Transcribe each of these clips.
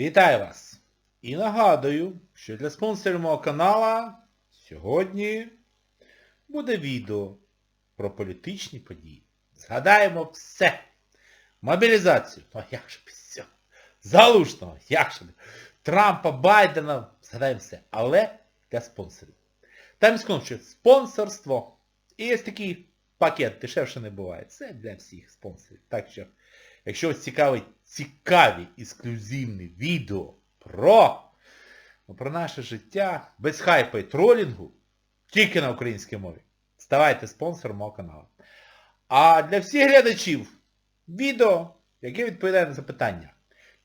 Вітаю вас! І нагадую, що для спонсорів мого канала сьогодні буде відео про політичні події. Згадаємо все. Мобілізацію. Ну як же без цього? Залужного, як же? Трампа, Байдена, згадаємо все. Але для спонсорів. Там скажу, спонсорство. І є такий пакет, дешевше не буває. Це для всіх спонсорів. Так що, якщо вас цікавить цікаві ексклюзивні відео про, ну, про наше життя, без хайпа і тролінгу, тільки на українській мові, ставайте спонсором мого каналу. А для всіх глядачів відео, яке відповідає на запитання,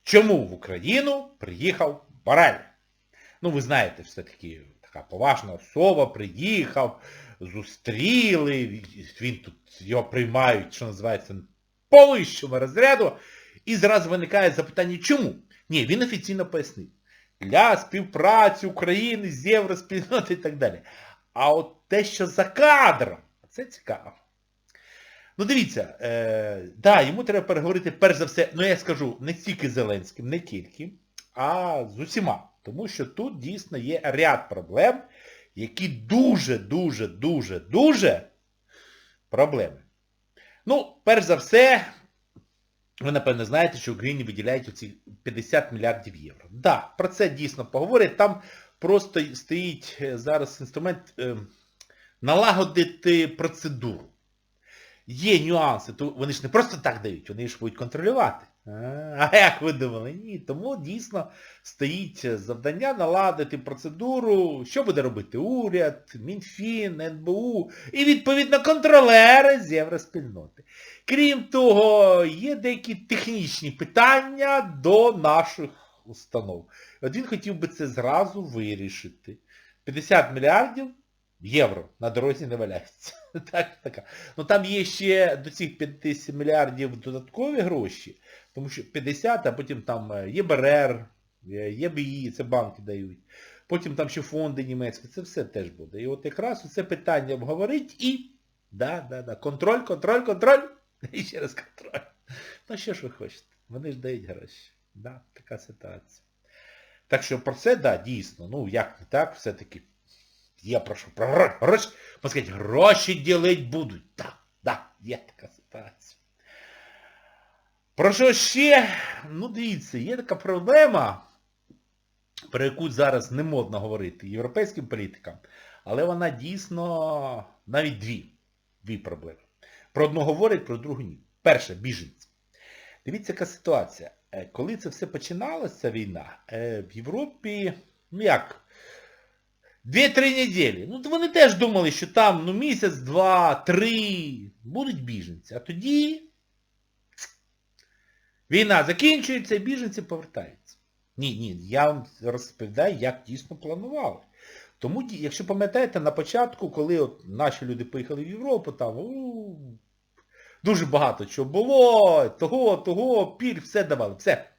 чому в Україну приїхав Барель? Ну, ви знаєте, все-таки така поважна особа приїхав, зустріли, він тут його приймають, що називається, по вищому розряду, і зразу виникає запитання, чому? Ні, він офіційно пояснив. Для співпраці України з євроспільнотою і так далі. А от те, що за кадром, це цікаво. Ну дивіться, е, да, йому треба переговорити перш за все, ну я скажу, не тільки Зеленським, не тільки, а з усіма. Тому що тут дійсно є ряд проблем, які дуже-дуже, дуже, дуже проблеми. Ну, перш за все, ви, напевно, знаєте, що Україні виділяють оці 50 мільярдів євро. Так, да, про це дійсно поговорять. Там просто стоїть е, зараз інструмент е, налагодити процедуру. Є нюанси, то вони ж не просто так дають, вони ж будуть контролювати. А як ви думали? Ні. Тому дійсно стоїть завдання наладити процедуру, що буде робити уряд, Мінфін, НБУ і, відповідно, контролери з євроспільноти. Крім того, є деякі технічні питання до наших установ. От він хотів би це зразу вирішити. 50 мільярдів євро на дорозі не валяється. Так, така. Ну там є ще до цих 50 мільярдів додаткові гроші, тому що 50, а потім там е, ЄБРР, ЄБІ, це банки дають. Потім там ще фонди німецькі, це все теж буде. І от якраз це питання обговорить і... Да, да, да. Контроль, контроль, контроль. І ще раз контроль. Ну що ж ви хочете? Вони ж дають гроші. Да, така ситуація. Так що про це, да, дійсно, ну як не так, все-таки я прошу про гроші. Можна гроші ділить будуть. Так, да, є така ситуація. Про що ще? Ну дивіться, є така проблема, про яку зараз не модно говорити європейським політикам, але вона дійсно навіть дві. Дві проблеми. Про одну говорять, про другу ні. Перше, біженці. Дивіться, яка ситуація. Е, Коли це все починалося, ця війна, е, в Європі, ну як, Дві-три неділі. Ну, вони теж думали, що там ну, місяць, два, три будуть біженці. А тоді війна закінчується і біженці повертаються. Ні, ні, я вам розповідаю, як дійсно планували. Тому, якщо пам'ятаєте, на початку, коли от наші люди поїхали в Європу, там у, дуже багато чого було, того, того, піль, все давали, все.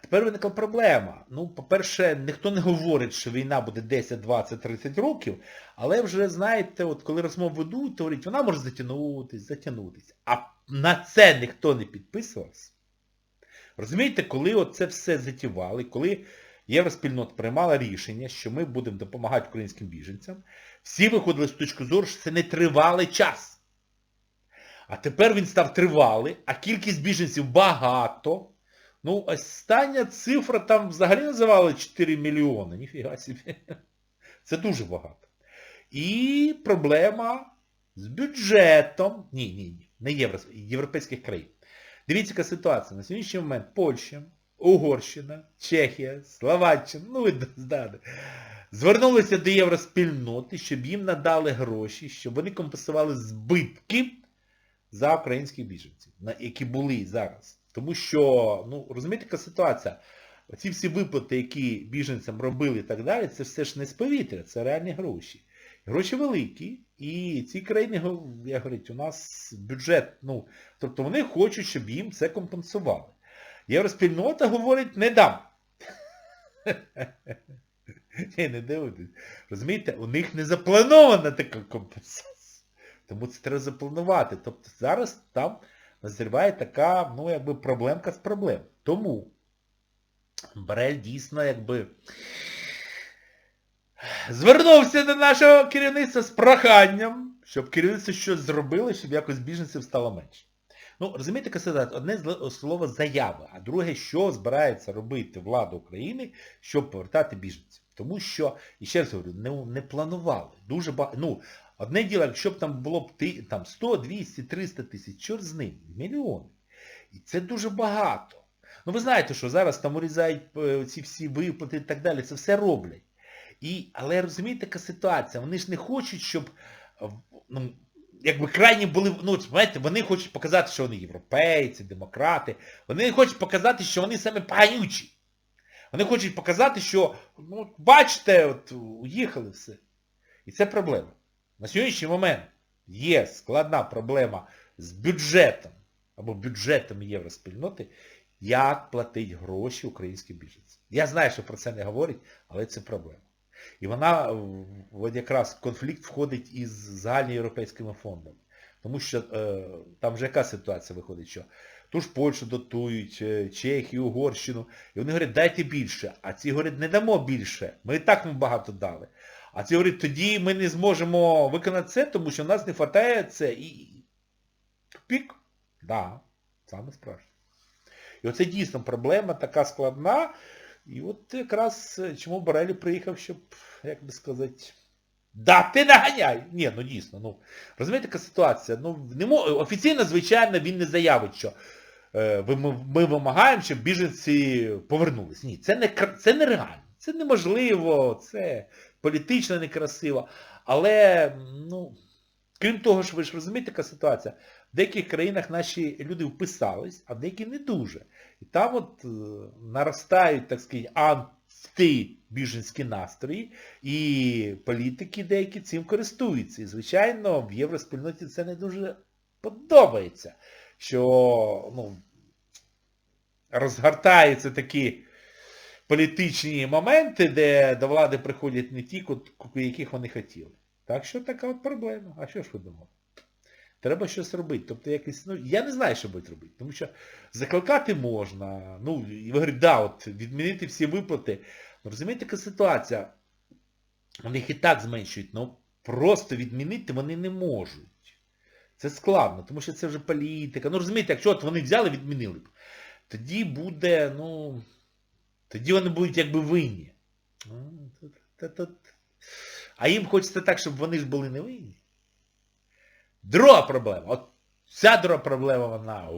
Тепер виникла проблема. Ну, по-перше, ніхто не говорить, що війна буде 10, 20, 30 років, але вже, знаєте, от коли розмову ведуть, то говорять, вона може затягнутись, затягнутись. А на це ніхто не підписувався. Розумієте, коли оце все затівали, коли Євроспільнота приймала рішення, що ми будемо допомагати українським біженцям, всі виходили з точки зору, що це не тривалий час. А тепер він став тривалий, а кількість біженців багато. Ну, остання цифра там взагалі називали 4 мільйони. Ніфіга собі. Це дуже багато. І проблема з бюджетом. Ні, ні, ні. Не євро, європейських країн. Дивіться, яка ситуація. На сьогоднішній момент Польща, Угорщина, Чехія, Словаччина, ну ви знаєте, звернулися до євроспільноти, щоб їм надали гроші, щоб вони компенсували збитки за українських біженців, які були зараз. Тому що, ну, розумієте, яка ситуація? Оці всі виплати, які біженцям робили і так далі, це все ж не з повітря, це реальні гроші. Гроші великі, і ці країни, я говорю, у нас бюджет, ну, тобто вони хочуть, щоб їм це компенсували. Євроспільнота говорить, не дам. Ні, не дивитесь. Розумієте, у них не запланована така компенсація. Тому це треба запланувати. Тобто зараз там назріває така, ну, якби проблемка з проблем. Тому Брель дійсно якби звернувся до нашого керівництва з проханням, щоб керівництво щось зробило, щоб якось біженців стало менше. Ну, розумієте, яка? Одне слово заява, а друге, що збирається робити влада України, щоб повертати біженців. Тому що, і ще раз говорю, не, не планували. Дуже багато. Ну, одне діло, якщо б там було б там 100, 200, 300 тисяч, чорт з ним, мільйони. І це дуже багато. Ну ви знаєте, що зараз там урізають е, ці всі виплати і так далі, це все роблять. І, але розумієте, яка ситуація? Вони ж не хочуть, щоб е, ну, якби крайні були, ну, знаєте, вони хочуть показати, що вони європейці, демократи. Вони не хочуть показати, що вони саме поганючі. Вони хочуть показати, що, ну, бачите, от уїхали все. І це проблема. На сьогоднішній момент є складна проблема з бюджетом або бюджетом євроспільноти, як платить гроші українським біженцям. Я знаю, що про це не говорять, але це проблема. І вона от якраз конфлікт входить із загальноєвропейськими фондами. Тому що е, там вже яка ситуація виходить, що ту ж Польщу дотують, е, Чехію, Угорщину, і вони говорять, дайте більше. А ці говорять, не дамо більше. Ми і так вам багато дали. А ці говорять, тоді ми не зможемо виконати це, тому що в нас не вистачає це. І тупік. Да, саме справжнє. І оце дійсно проблема така складна. І от якраз е, чому Борелі приїхав, щоб, як би сказати, да, ти наганяй! Ні, ну дійсно, ну. Розумієте, яка ситуація? Ну, не мо... Офіційно, звичайно, він не заявить, що е, ми, вимагаємо, щоб біженці повернулись. Ні, це не, це нереально. Це неможливо, це політично некрасиво. Але, ну, крім того, що ви ж розумієте, яка ситуація, в деяких країнах наші люди вписались, а в деякі не дуже. І там от е, наростають, так сказати, антибіженські настрої, і політики деякі цим користуються. І, звичайно, в євроспільноті це не дуже подобається, що ну, розгортаються такі політичні моменти, де до влади приходять не ті, яких вони хотіли. Так що така от проблема. А що ж ви думали? Треба щось робити. Тобто якось, ну, я не знаю, що будуть робити. Тому що закликати можна, ну, і ви говорите, да, от відмінити всі виплати. Ну, розумієте, яка ситуація? Вони їх і так зменшують, але просто відмінити вони не можуть. Це складно, тому що це вже політика. Ну розумієте, якщо от вони взяли, відмінили б, тоді буде, ну, тоді вони будуть якби винні. Ну. А їм хочеться так, щоб вони ж були не винні. Друга проблема. От ця друга проблема, вона.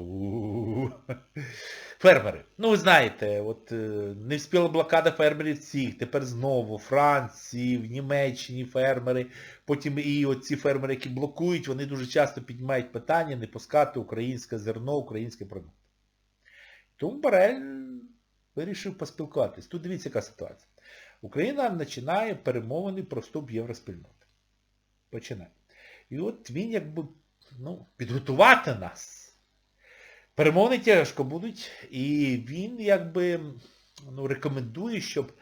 Фермери. Ну ви знаєте, от е, не вспіла блокада фермерів всіх, тепер знову Франції, в Німеччині фермери, потім і от ці фермери, які блокують, вони дуже часто піднімають питання не пускати українське зерно, українські продукти. Тому Барель вирішив поспілкуватись. Тут дивіться, яка ситуація. Україна починає перемовини про вступ євроспільноти. Починає. І от він якби ну, підготувати нас. Перемовини тяжко будуть, і він якби ну, рекомендує, щоб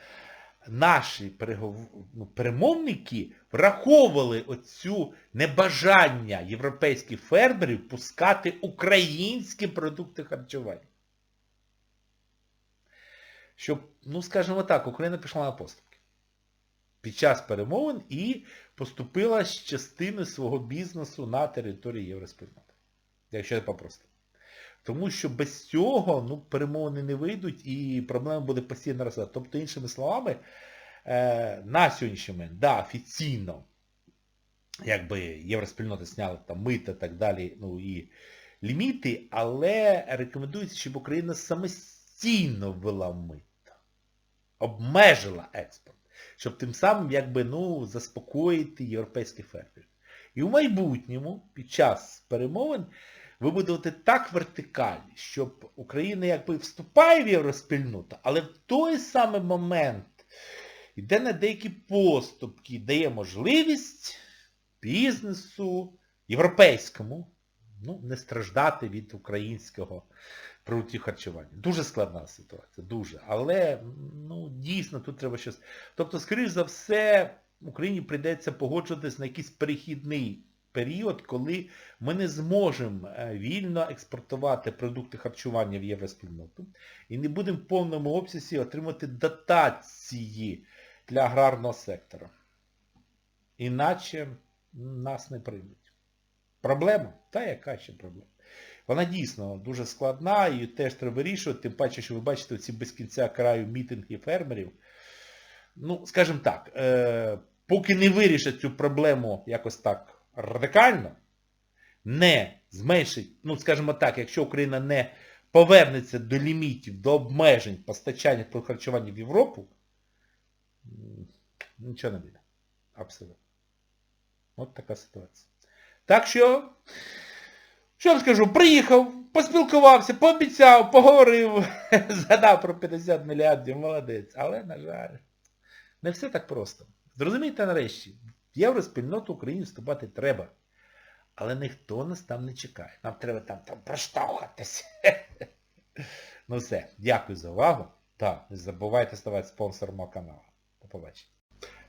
наші ну, перемовники враховували оцю небажання європейських фермерів пускати українські продукти харчування. Щоб, ну скажімо так, Україна пішла на поступки під час перемовин і поступила з частини свого бізнесу на території євроспільноти. Якщо я попросту. Тому що без цього ну, перемовини не вийдуть і проблема буде постійно рости. Тобто, іншими словами, е, на сьогоднішній момент, да, офіційно, якби євроспільнота зняла там мита так далі, ну і ліміти, але рекомендується, щоб Україна самостійно ввела мита, обмежила експорт, щоб тим самим якби, ну, заспокоїти європейських фермерів. І в майбутньому, під час перемовин, вибудувати так вертикаль, щоб Україна якби вступає в євроспільноту, але в той самий момент йде на деякі поступки, дає можливість бізнесу європейському ну, не страждати від українського продуктів харчування. Дуже складна ситуація, дуже. Але ну, дійсно тут треба щось. Тобто, скоріш за все, Україні прийдеться погоджуватись на якийсь перехідний період, коли ми не зможемо е, вільно експортувати продукти харчування в євроспільноту і не будемо в повному обсязі отримати дотації для аграрного сектора. Іначе нас не приймуть. Проблема? Та яка ще проблема? Вона дійсно дуже складна і теж треба вирішувати, тим паче, що ви бачите ці без кінця краю мітинги фермерів. Ну, скажімо так, е, поки не вирішать цю проблему якось так радикально, не зменшить, ну, скажімо так, якщо Україна не повернеться до лімітів, до обмежень постачання по харчуванню в Європу, нічого не буде. Абсолютно. От така ситуація. Так що, що вам скажу, приїхав, поспілкувався, пообіцяв, поговорив, згадав про 50 мільярдів, молодець. Але, на жаль, не все так просто. Зрозумійте нарешті, в євроспільноту Україні вступати треба. Але ніхто нас там не чекає. Нам треба там, там проштовхатися. Ну все, дякую за увагу. Та, не забувайте ставати спонсором мого каналу. До побачення.